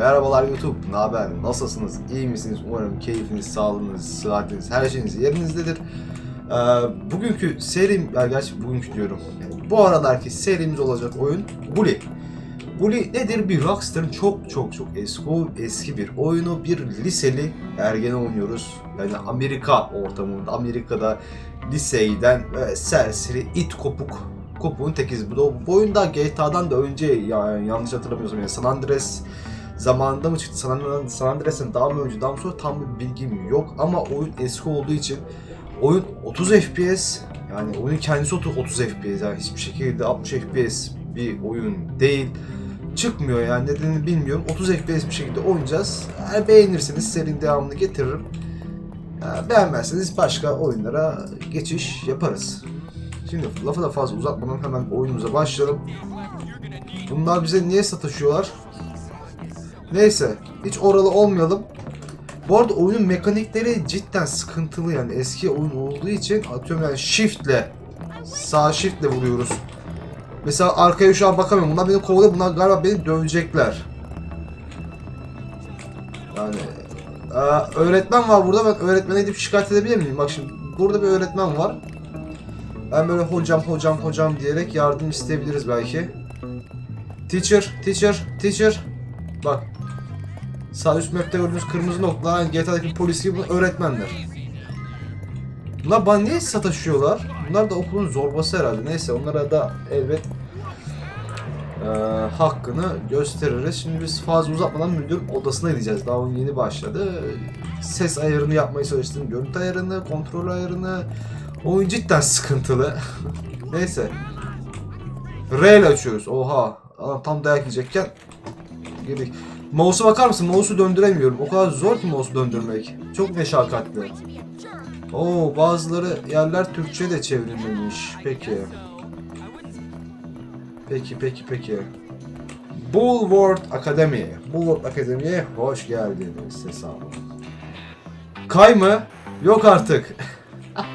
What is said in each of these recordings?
Merhabalar YouTube, ne haber? Nasılsınız? İyi misiniz? Umarım keyfiniz, sağlığınız, sıhhatiniz, her şeyiniz yerinizdedir. Ee, bugünkü serim, ya gerçi bugünkü diyorum. Bu aralarki serimiz olacak oyun Bully. Bully nedir? Bir Rockstar'ın çok çok çok eski, eski bir oyunu. Bir liseli ergen oynuyoruz. Yani Amerika ortamında, Amerika'da liseyden serseri, it kopuk kopuğun tekiz. Bu, bu oyunda GTA'dan da önce ya, yanlış hatırlamıyorsam yani San Andreas zamanında mı çıktı? San, Andreas- San Andreas'ın daha mı önce daha mı sonra tam bir bilgim yok ama oyun eski olduğu için oyun 30 FPS yani oyun kendisi 30 30 FPS yani hiçbir şekilde 60 FPS bir oyun değil. Çıkmıyor yani nedenini bilmiyorum. 30 FPS bir şekilde oynayacağız. Eğer beğenirseniz serinin devamını getiririm. Beğenmezseniz başka oyunlara geçiş yaparız. Şimdi lafı da fazla uzatmadan hemen oyunumuza başlayalım. Bunlar bize niye sataşıyorlar? Neyse, hiç oralı olmayalım. Bu arada oyunun mekanikleri cidden sıkıntılı yani eski oyun olduğu için atıyorum yani shiftle sağ shiftle vuruyoruz. Mesela arkaya şu an bakamıyorum. Bunlar beni kovalıyor. Bunlar galiba beni dövecekler. Yani Aa, öğretmen var burada. Ben öğretmene gidip şikayet edebilir miyim? Bak şimdi burada bir öğretmen var. Ben böyle hocam hocam hocam diyerek yardım isteyebiliriz belki. Teacher, teacher, teacher. Bak. Sağ üst map'te gördüğünüz kırmızı noktalar hani GTA'daki polis gibi öğretmenler. Bunlar bana niye sataşıyorlar? Bunlar da okulun zorbası herhalde. Neyse onlara da elbet eee, hakkını gösteririz. Şimdi biz fazla uzatmadan müdür odasına gideceğiz. Daha oyun yeni başladı. Ses ayarını yapmaya çalıştım. Görüntü ayarını, kontrol ayarını. Oyun cidden sıkıntılı. Neyse. R ile açıyoruz. Oha. Adam tam dayak yiyecekken girdik. Mouse'a bakar mısın? Mouse'u döndüremiyorum. O kadar zor ki mouse'u döndürmek. Çok meşakkatli. Oo bazıları yerler Türkçe de çevrilmemiş. Peki. Peki peki peki. Bulwark Academy. Bulwark Akademi'ye hoş geldiniz hesabı. Kay mı? Yok artık.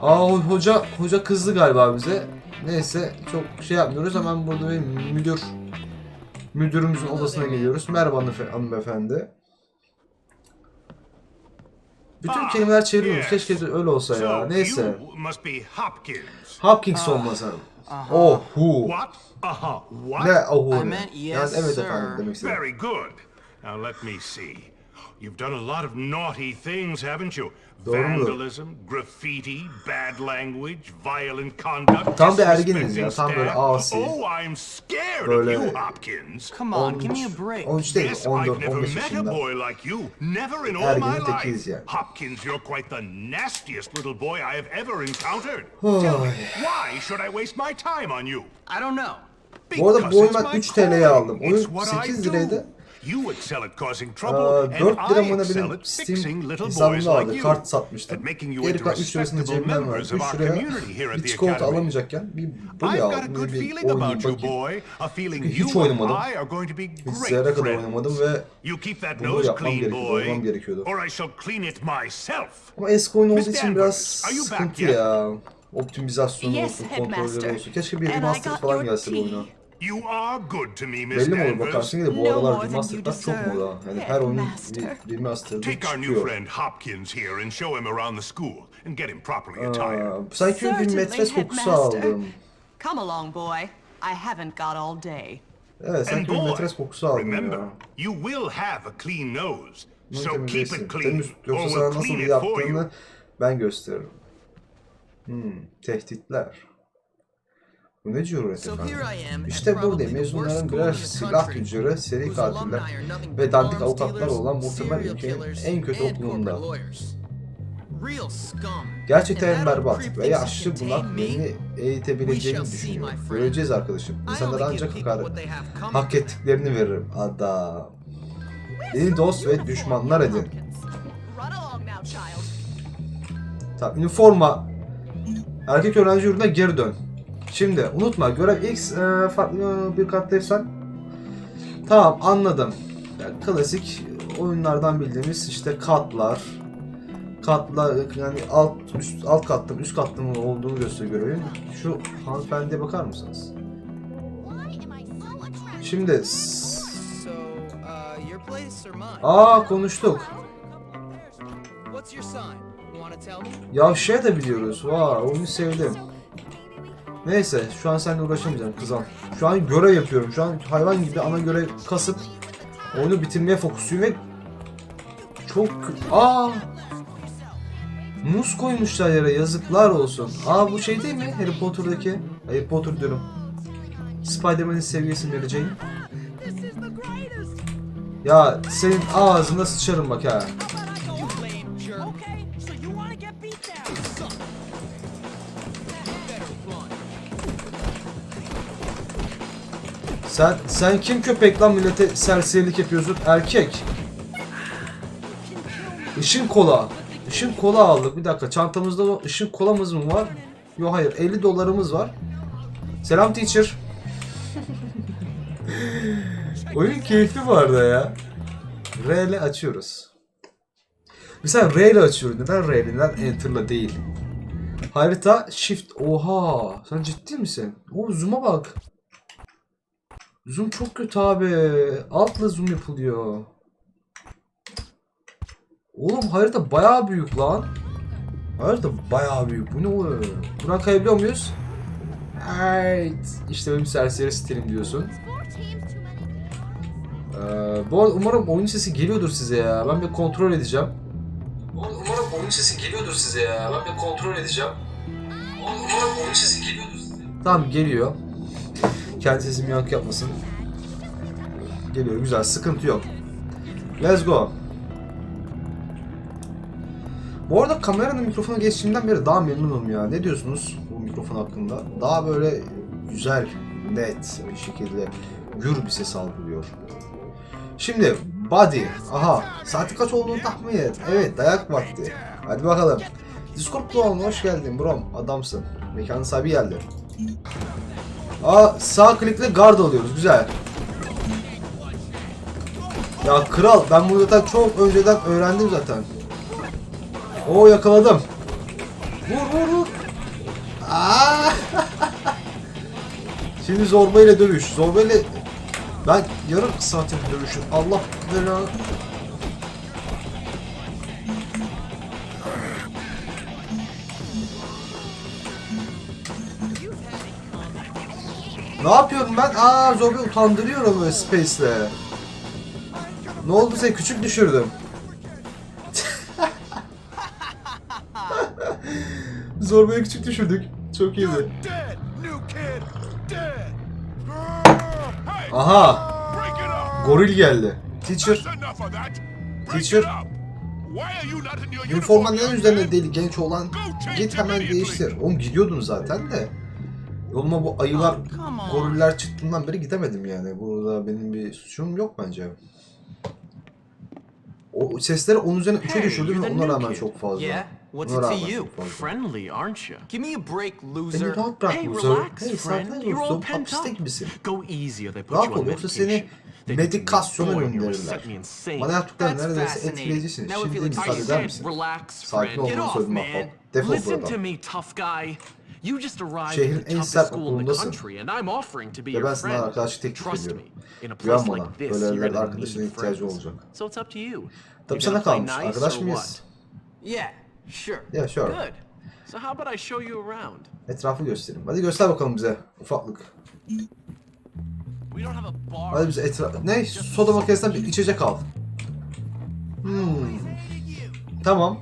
Aa hoca hoca kızdı galiba bize. Neyse çok şey yapmıyoruz. Hemen burada bir müdür müdürümüzün odasına geliyoruz. Merhaba hanımefendi. Bütün kelimeler çeviriyoruz. Keşke öyle olsa ya. Neyse. Hopkins. Hopkins olmasa. Oh hu. What? Aha, what? Ne oh hu I ne? Yani evet sir. efendim demek istedim. Very good. Now let me see. You've done a lot of naughty things, haven't you? Doğru? Vandalism, graffiti, bad language, violent conduct. Tam bir ergeniz ya, disrespecting tam böyle asi. Oh, I'm scared Böyle- of you, Hopkins. Come on, give me a break. 13 değil, Yes, I've 14 never 15 met a yaşında. boy like you. Never in all my tekiyiz life. yani. Hopkins, you're quite the nastiest little boy I have ever encountered. Tell me, why should I waste my time on you? I don't know. Bu arada bu Because oyunu it's 3 TL'ye calling. aldım. Oyun It's what I 8 do. liraydı. You excel at causing Aa, trouble, 4 and lira I excel at Steam fixing little boys hesabımda like vardı. you. Kart satmıştım. At making you Geri into kalan 3 lirasını respectable cebimden verdim. members 3 of our liraya community here at bir the çikolata academy. alamayacakken bir I've bully got a aldım. good Bir, bir feeling about oynayayım you, bakayım. boy. A feeling Hiç you and oynamadım. I are going to be Hiç great zerre kadar friends. oynamadım ve You keep that Bunu nose yapmam clean, gerekiyordu, boy, oynamam gerekiyordu. or I shall clean it myself. ama eski oyun olduğu için biraz are you back sıkıntı yet? ya. Optimizasyonu Yes, olsun, kontrolleri Headmaster. olsun. Keşke bir And I remaster got falan your gelse bu oyuna. You are good to me, Miss Belli mi olur Danvers. bakarsın ki de bu No aralar more than remasterlar you çok deserve, moda. Yani her oyunun bir remaster'ı Take our new çıkıyor. friend Hopkins here and show him around the school and get him properly Aa, attired. sanki bir Certainly, metres kokusu Headmaster. aldım. Come along, boy. I haven't got all day. Evet And sanki bir boy, metres kokusu aldım remember, ya. you will have a clean nose. Bunu So keep temizlesin. it clean, Temiz, or yoksa we'll sana nasıl clean it for you. yaptığını ben gösteririm. Hmm, tehditler. Ne cüret efendim? İşte worst Mezunların birer silah tüccarı, seri katiller ve dandik avukatlar olan muhtemel ülkenin en kötü okulunda. Gerçekten berbat ve yaşlı bunak beni eğitebileceğini düşünüyor. Göreceğiz arkadaşım. İnsanlara ancak hakaret, hak ettiklerini veririm. Adam. Beni dost ve düşmanlar edin. Tamam, üniforma. Erkek öğrenci yurduna geri dön. Şimdi unutma görev X e, farklı bir kattaysan. Tamam anladım. Yani klasik oyunlardan bildiğimiz işte katlar. Katlar yani alt üst alt katta üst katta olduğunu gösteriyor görevin. Şu hanımefendiye bakar mısınız? Şimdi aa konuştuk. Me? Yavşaya da biliyoruz. Vay onu sevdim. Neyse şu an seninle uğraşamayacağım kızım. Şu an görev yapıyorum. Şu an hayvan gibi ana görev kasıp oyunu bitirmeye fokusluyum ve çok Aa! Muz koymuşlar yere yazıklar olsun. Aa bu şey değil mi? Harry Potter'daki. Harry Potter diyorum. Spider-Man'in Mary Jane. Ya senin ağzına sıçarım bak ha. Sen sen kim köpek lan millete serserilik yapıyorsun? Erkek. Işın kola. Işın kola aldık. Bir dakika çantamızda ışın kolamız mı var? Yok hayır 50 dolarımız var. Selam teacher. Oyun keyifli bu arada ya. R ile açıyoruz. Mesela R ile açıyoruz. Neden R ile? Neden Enter'la değil? Harita Shift. Oha! Sen ciddi misin? O zoom'a bak. Zoom çok kötü abi. Altla zoom yapılıyor. Oğlum harita bayağı büyük lan. Harita bayağı büyük. Bu ne oluyor? Buna kayabiliyor muyuz? Evet. İşte benim serseri stilim diyorsun. Ee, bu arada umarım oyun sesi geliyordur size ya. Ben bir kontrol edeceğim. Umarım oyun sesi geliyordur size ya. Ben bir kontrol edeceğim. Umarım oyun sesi geliyordur size. Tamam geliyor. Kendi sesim yankı yapmasın. Geliyor güzel sıkıntı yok. Let's go. Bu arada kameranın mikrofona geçtiğimden beri daha memnunum ya. Ne diyorsunuz bu mikrofon hakkında? Daha böyle güzel, net bir şekilde gür bir ses algılıyor. Şimdi body. Aha saati kaç olduğunu tahmin et. Evet dayak vakti. Hadi bakalım. Discord Doğan hoş geldin brom. Adamsın. Mekanın sahibi geldi. Aa sağ klikle guard alıyoruz. Güzel. Ya kral ben bunu zaten çok önceden öğrendim zaten. Oo yakaladım. Vur vur vur. Aa! Şimdi zorba ile dövüş. Zorba ile ben yarım saattir dövüşüm. Allah belanı. Ne yapıyorum ben? Aa Zorba utandırıyorum Space'le. Ne oldu sen küçük düşürdüm. Zorba'yı küçük düşürdük. Çok iyiydi. Aha! Goril geldi. Teacher, Teacher. uniform, neden üzerine değil genç olan? Git hemen değiştir. Oğlum gidiyordun zaten de. Yoluma bu ayılar, Oh, goriller çıktığından beri gidemedim yani. Burada benim bir suçum yok bence. O sesleri onun üzerine 3'e Hey, düşürdüm you're ve ona rağmen çok fazla. Yeah? What's it to you? Friendly, aren't you? Give me a break, Beni loser. Hey, loser. relax, Hey friend. You're all pent up. Go easy or they put Rahat you on medication. medikasyona gönderirler. Bana yaptıklarını neredeyse etkileyicisin. Şimdi müsaade eder misin? relax, Sakin friend. ol. Get Olmanı off, söyledim man. ahbap. Defol Listen buradan. to me, tough guy. You just arrived Şehrin at the en toughest sert school in the okulundasın. country and I'm offering to be Ve your sana friend. arkadaşlık teklif Trust ediyorum. me. In a Güven place bana. like this, Böyle you're yerlerde gonna arkadaşına need ihtiyacı friends. olacak. So it's up to you. Tabii You sana gonna play kalmış. nice Arkadaş or mıyız? what? Yeah, sure. Ya sure. Good. So how about I show you around? Etrafı göstereyim. Hadi göster bakalım bize. Ufaklık. We don't have a bar. Hadi bize etraf... Ne? Soda makinesinden bir içecek al. Hmm. Tamam.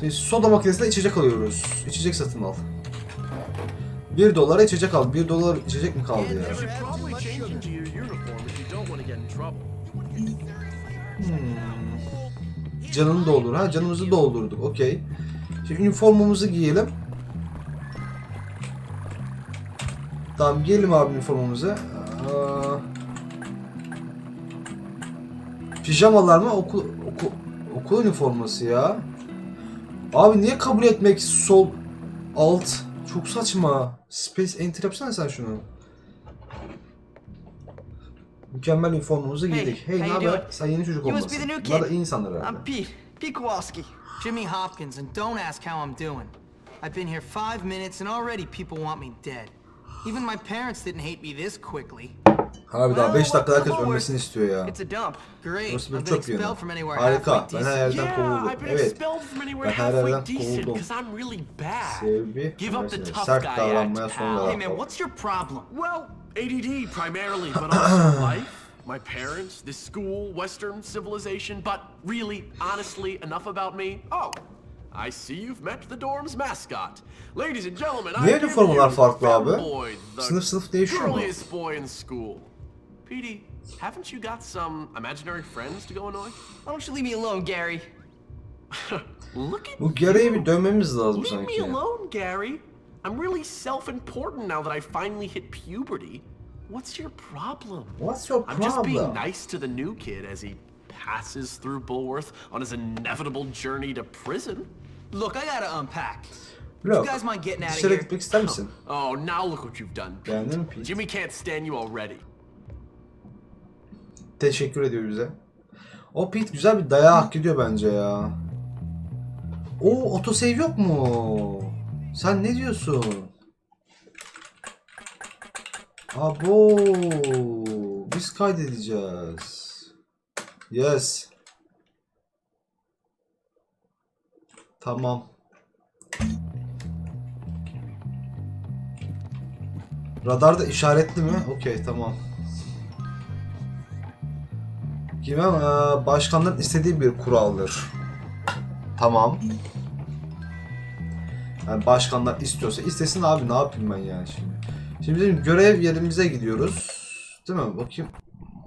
Şimdi soda makinesinden içecek alıyoruz. İçecek satın al. 1 dolara içecek al. 1 dolar içecek mi kaldı ya? Trouble. Canını doldur. Ha canımızı doldurduk. Okey. Şimdi üniformamızı giyelim. Tamam giyelim abi üniformamızı. Aa, pijamalar mı? Okul, okul, okul üniforması ya. Abi niye kabul etmek sol alt? Çok saçma. Space enter yapsana sen şunu. Mükemmel üniformamızı Hey, giydik. Hey, how ne haber? Sen yeni çocuk olmasın. Bunlar da iyi insanlar herhalde. I'm Pete. Pete Kowalski. Jimmy Hopkins, and don't ask how I'm doing. I've been here five minutes, and already people want me dead. Even my parents didn't hate me this quickly. Abi daha Well, 5 dakikada herkes what's the ölmesini istiyor ya. Burası bir çöp anywhere Harika. Ben her yerden kovuldum. Evet. Ben her yerden kovuldum. tough sert davranmaya act, son pal. Hey olarak. man, what's your problem? Well, ADD primarily, but also life, my parents, this school, Western civilization, but really, honestly, enough about me. Oh, I see you've met the dorm's mascot. Ladies and gentlemen, Niye you farklı abi? Sınıf sınıf değişiyor mu? Petey, haven't you got some imaginary friends to go annoy? Why don't you leave me alone, Gary? Look at Bu Gary'i you. bir dönmemiz lazım Leave sanki. me alone, Gary. I'm really self-important now that I finally hit puberty. What's your problem? What's your problem? I'm just being nice to the new kid as he passes through Bulworth on his inevitable journey to prison. Look, I gotta unpack. Look, You guys mind getting out of here? gitmek ister misin? Oh, now look what you've done. Beğendin Pete? Jimmy can't stand you already. Teşekkür ediyor bize. O Pete güzel bir dayağı hak ediyor bence ya. O otosave yok mu? Sen ne diyorsun? Abo, biz kaydedeceğiz. Yes. Tamam. Radarda işaretli mi? Okey tamam. Girmem eee, başkanların istediği bir kuraldır. Tamam. Yani başkanlar istiyorsa istesin abi ne yapayım ben yani şimdi. Şimdi bizim görev yerimize gidiyoruz. Değil mi? Bakayım.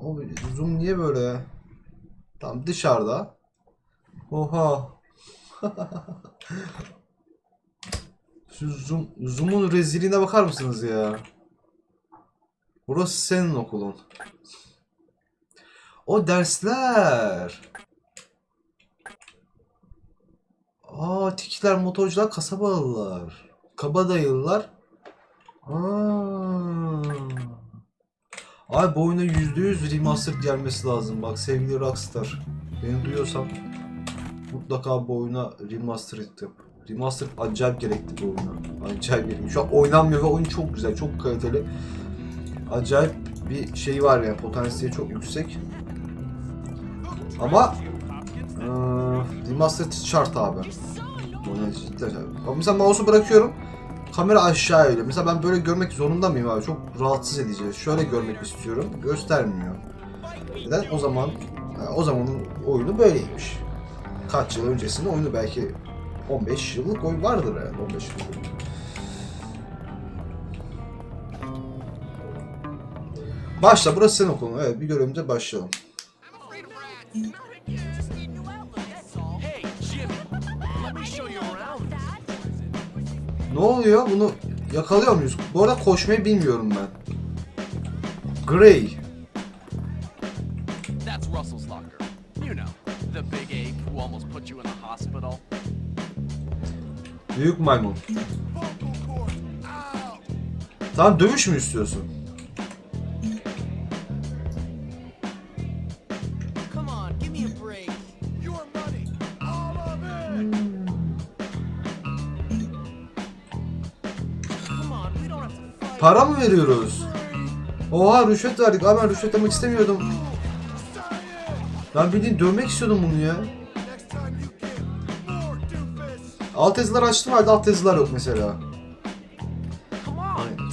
O zoom niye böyle? Tam dışarıda. Oha. Şu zoom, zoom'un rezilliğine bakar mısınız ya? Burası senin okulun. O dersler. Aa, tikler, motorcular, kasabalılar. Kabadayılılar. Aa. Ay bu oyuna %100 remaster gelmesi lazım. Bak sevgili Rockstar. Beni duyuyorsan mutlaka bu oyuna remaster yap. Remaster acayip gerekli bu oyuna. Acayip gerekli. Şu an oynanmıyor ve oyun çok güzel, çok kaliteli. Acayip bir şey var ya, potansiyeli çok yüksek. Ama eee remastered şart abi. Ama mesela mouse'u bırakıyorum. Kamera aşağı eğiliyor. Mesela ben böyle görmek zorunda mıyım abi? Çok rahatsız edici. Şöyle görmek istiyorum. Göstermiyor. Neden? O zaman yani o zamanın oyunu böyleymiş. Kaç yıl öncesinde oyunu belki 15 yıllık oyun vardır yani 15 yıllık. Başla burası senin okulun. Evet bir görevimize başlayalım. Hey, Jimmy, let me show you around. Ne oluyor? Bunu yakalıyor muyuz? Bu arada koşmayı bilmiyorum ben. Gray. That's Russell's locker. You know, the big ape who almost put you in the hospital. Büyük maymun. Tamam dövüş mü istiyorsun? Para mı veriyoruz? Oha rüşvet verdik. Abi ben rüşvet almak istemiyordum. Ben bildiğin dövmek istiyordum bunu ya. Alt yazılar açtım halde alt yazılar yok mesela.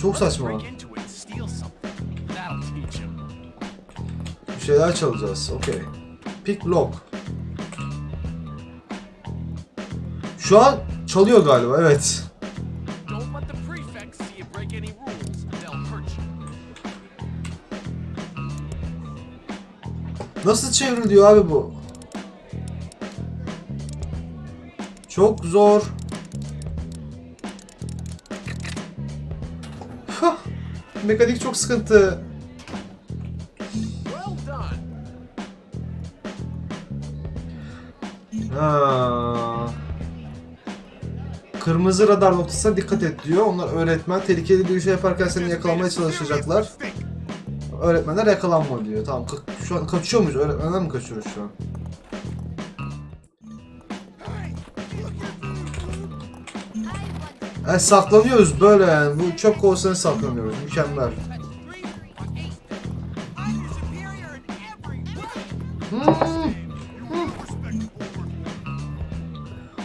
Çok saçma. Bir şeyler çalacağız. Okey. Pick lock. Şu an çalıyor galiba evet. Nasıl çevriliyor abi bu? Çok zor. Hah, Mekanik çok sıkıntı. Ha. Kırmızı radar noktasına dikkat et diyor. Onlar öğretmen tehlikeli bir şey yaparken seni yakalamaya çalışacaklar. Öğretmenler yakalanma diyor. Tamam ka- şu an kaçıyor muyuz? Öğretmenler mi kaçıyoruz şu an? Yani saklanıyoruz böyle yani. Bu çöp kovasına saklanıyoruz. Mükemmel. Hmm. Hmm.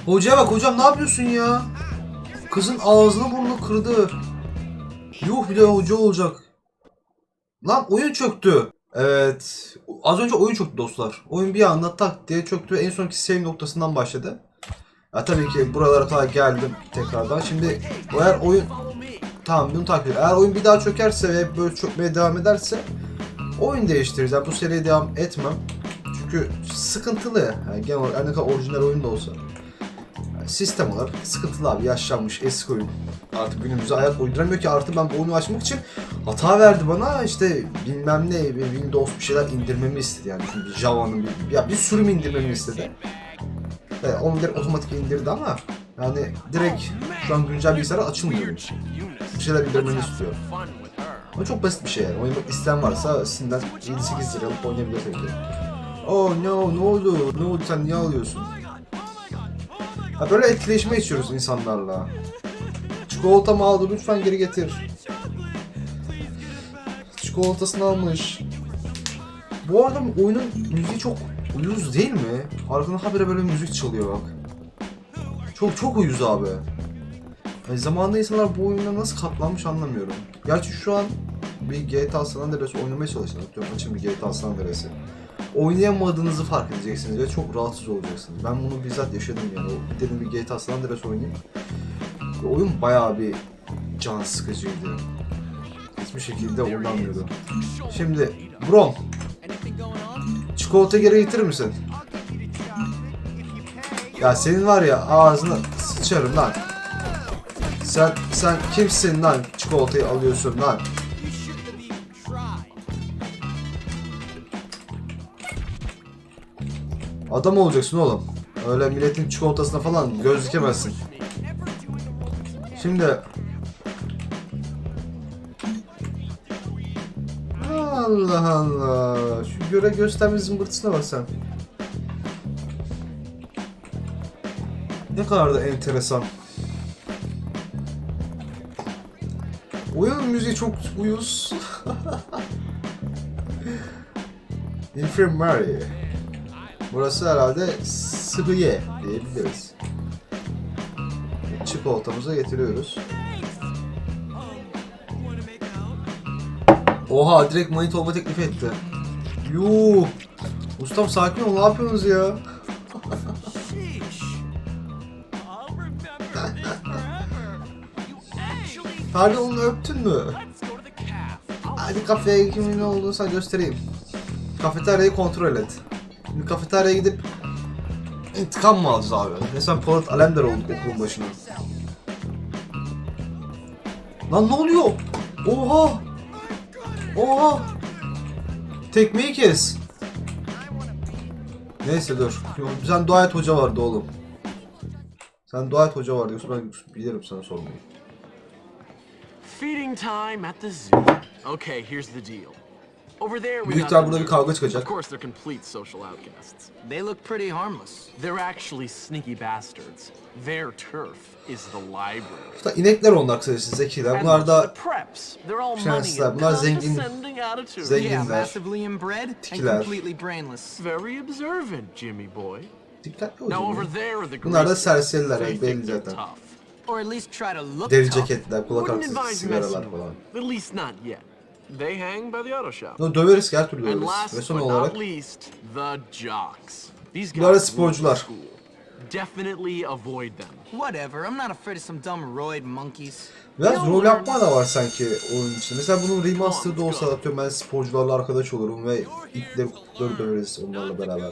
Hocaya bak hocam ne yapıyorsun ya? Kızın ağzını burnunu kırdı. Yuh bir de hoca olacak. Lan oyun çöktü. Evet. Az önce oyun çöktü dostlar. Oyun bir anda tak diye çöktü en sonki save noktasından başladı. Ya tabii ki buralara kadar geldim tekrardan. Şimdi eğer oyun tamam bunu takip Eğer oyun bir daha çökerse ve böyle çökmeye devam ederse oyun değiştiririz. Yani bu seriye devam etmem. Çünkü sıkıntılı. Yani genel olarak ne kadar orijinal oyun da olsa. Sistem olarak sıkıntılı abi. Yaşlanmış eski oyun. Artık günümüze ayak uyduramıyor ki artık ben bu oyunu açmak için hata verdi bana işte bilmem ne bir Windows bir şeyler indirmemi istedi yani çünkü Java'nın bir, ya bir sürüm indirmemi istedi. Evet, onu direkt otomatik indirdi ama yani direkt şu an güncel bilgisayara açılmıyor. Bir şeyler indirmeni istiyor. Ama çok basit bir şey yani. Oynamak isteyen varsa Steam'den 7-8 lira alıp oynayabilir tabii. Oh no ne oldu? Ne oldu sen niye alıyorsun? Ha böyle etkileşime geçiyoruz insanlarla. Çikolatamı aldı lütfen geri getir. Çikolatasını almış. Bu arada oyunun müziği çok uyuz değil mi? Arkadan habire böyle müzik çalıyor bak. Çok çok uyuz abi. E, zamanında insanlar bu oyuna nasıl katlanmış anlamıyorum. Gerçi şu an bir GTA San Andreas oynamaya çalışın. Atıyorum açın bir GTA San Andreas'ı. Oynayamadığınızı fark edeceksiniz ve çok rahatsız olacaksınız. Ben bunu bizzat yaşadım yani. Dedim bir GTA San Andreas oynayayım. Ve oyun bayağı bir can sıkıcıydı. Hiçbir şekilde oynanmıyordu. Şimdi Brom, çikolata geri getirir misin? Ya senin var ya ağzına sıçarım lan. Sen sen kimsin lan çikolatayı alıyorsun lan? Adam olacaksın oğlum. Öyle milletin çikolatasına falan göz dikemezsin. Şimdi Allah Allah. Şu göre gösterme zımbırtısına bak sen. Ne kadar da enteresan. Oyunun müziği çok uyuz. Infirmary. Burası herhalde Sıhhiye diyebiliriz. Çikolatamızı getiriyoruz. Oha direkt manit olma teklif etti. Yuh. Ustam sakin ol ne yapıyorsunuz ya? Ferdi onu öptün mü? Hadi kafeye kimin olduğunu sana göstereyim. Kafeteryayı kontrol et. Şimdi kafeteryaya gidip intikam mı alacağız abi? Resmen Polat Alemdar olduk okulun başına. Lan ne oluyor? Oha! Oha! Tekmeyi kes. Neyse dur. Sen dua et hoca vardı oğlum. Sen dua et hoca vardı yoksa ben bilirim sana sormayı. Feeding time at the zoo. Okay, here's the deal. Over there we Büyük ihtimal burada bir kavga çıkacak. Of course they're complete social outcasts. They look pretty harmless. They're actually sneaky bastards. Their turf is the library. İşte inekler onlar kısacası zekiler. Bunlar da the preps. They're all money şanslılar. and Bunlar zengin- Zenginler. massively inbred and Tikiler. completely brainless. Very observant, Jimmy boy. dikkatli Now over olun. there are the Bunlar da greasers. serseriler yani belli zaten. tough. Or at least try to look Deri ceketler, kulak arkası, advise sigaralar messing falan. At least not yet. They hang by the auto shop. No, döveriz ki her türlü And döveriz. last Ve son but olarak not least, the jocks. These Bunlar da guys rule sporcular. school. Definitely avoid them. Whatever, I'm not afraid of some dumb roid monkeys. biraz rol yapma da var sanki oyun içinde. Mesela bunun remastered'ı olsa atıyorum ben sporcularla arkadaş olurum ve itleri kutları döveriz onlarla beraber.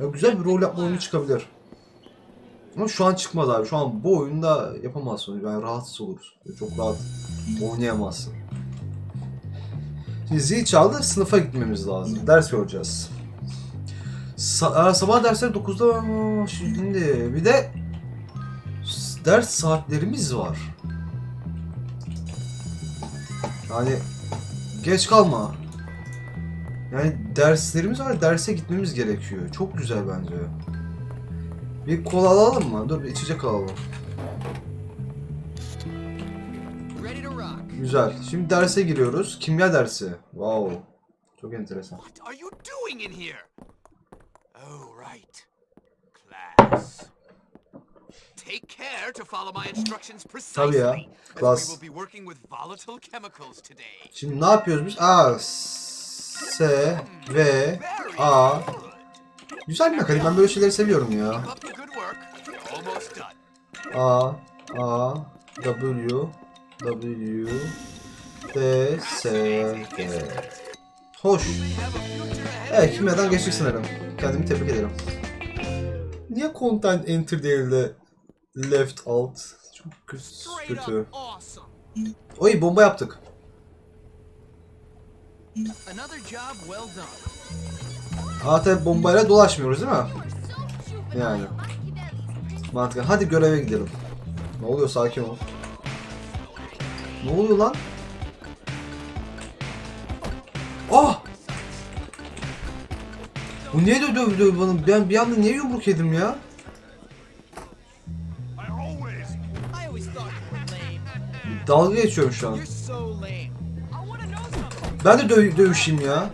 Ya güzel bir rol yapma oyunu çıkabilir. Ama şu an çıkmaz abi. Şu an bu oyunda yapamazsın. Yani rahatsız oluruz. Çok rahat oynayamazsın. Zil çaldı. Sınıfa gitmemiz lazım. Ders göreceğiz. Sa- sabah dersleri 9'da Aa, şimdi bir de ders saatlerimiz var. Yani geç kalma. Yani derslerimiz var, derse gitmemiz gerekiyor. Çok güzel bence. Bir kola alalım mı? Dur bir içecek alalım. Güzel. Şimdi derse giriyoruz. Kimya dersi. Wow. Çok enteresan. What are you doing in here? Oh, right. Class. Take care to follow my instructions precisely. Tabii ya, as class. We will be working with volatile chemicals today. Şimdi ne yapıyoruz biz? A, S, V, A. Güzel mekanik. Ben böyle şeyleri seviyorum ya. A, A, W, W, D, S, D. Hoş. Evet, kimyadan geçtik sanırım. Kendimi tebrik ederim. Niye content enter değil de left alt? Çok kötü. Oy bomba yaptık. Aa tabi bombayla dolaşmıyoruz değil mi? Yani. Mantıklı. Hadi göreve gidelim. Ne oluyor sakin ol. Ne oluyor lan? Ah! Bu niye dövdü dövdü bana? Ben bir anda niye yumruk yedim ya? Dalga geçiyorum şu an. Ben de dö- dövüşeyim ya.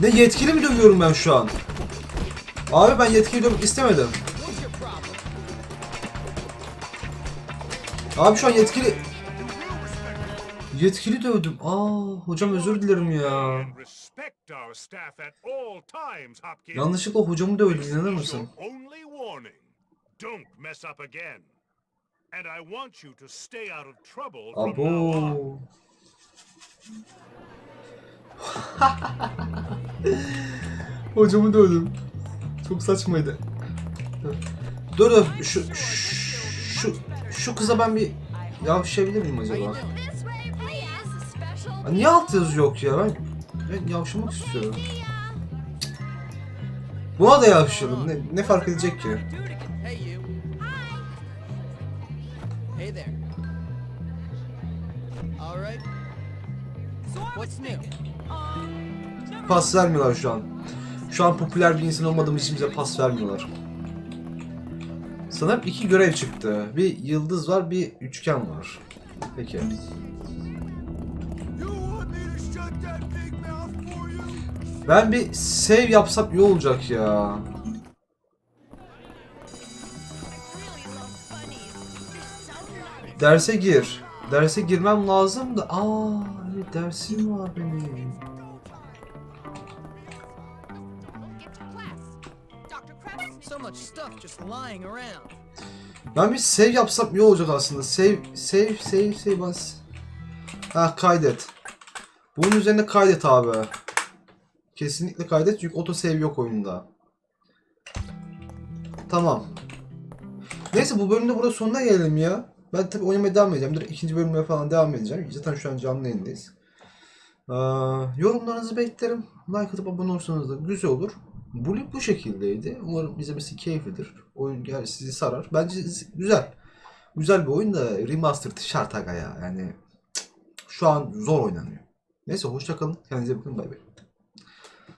Ne yetkili mi dövüyorum ben şu an? Abi ben yetkili dövmek istemedim. Abi şu an yetkili... Yetkili dövdüm. Aa hocam özür dilerim ya. Yanlışlıkla hocamı dövdüm inanır mısın? Abo. Hocamı dövdüm. Çok saçmaydı. Dur dur şu şu kıza ben bir yavşayabilir miyim acaba? Ya niye alt yazı yok ya? Ben, ben yavşamak istiyorum. Buna da yavşayalım. Ne, ne fark edecek ki? New? Pas vermiyorlar şu an. Şu an popüler bir insan olmadığımız için bize pas vermiyorlar. Sanırım iki görev çıktı. Bir yıldız var, bir üçgen var. Peki. Ben bir save yapsam iyi olacak ya. Derse gir. Derse girmem lazım da. Aa, dersim var benim. Ben bir save yapsam iyi olacak aslında. Save, save, save, save bas. Ha kaydet. Bunun üzerine kaydet abi. Kesinlikle kaydet çünkü auto save yok oyunda. Tamam. Neyse bu bölümde burada sonuna gelelim ya. Ben tabii oynamaya devam edeceğim. Direkt ikinci bölüme falan devam edeceğim. Zaten şu an canlı yayındayız. Ee, yorumlarınızı beklerim. Like atıp abone olursanız da güzel olur. Bu bu şekildeydi. Umarım izlemesi keyiflidir. Oyun sizi sarar. Bence güzel. Güzel bir oyun da remastered şart aga ya. Yani şu an zor oynanıyor. Neyse hoşça kalın. Kendinize bakın. Bay bay.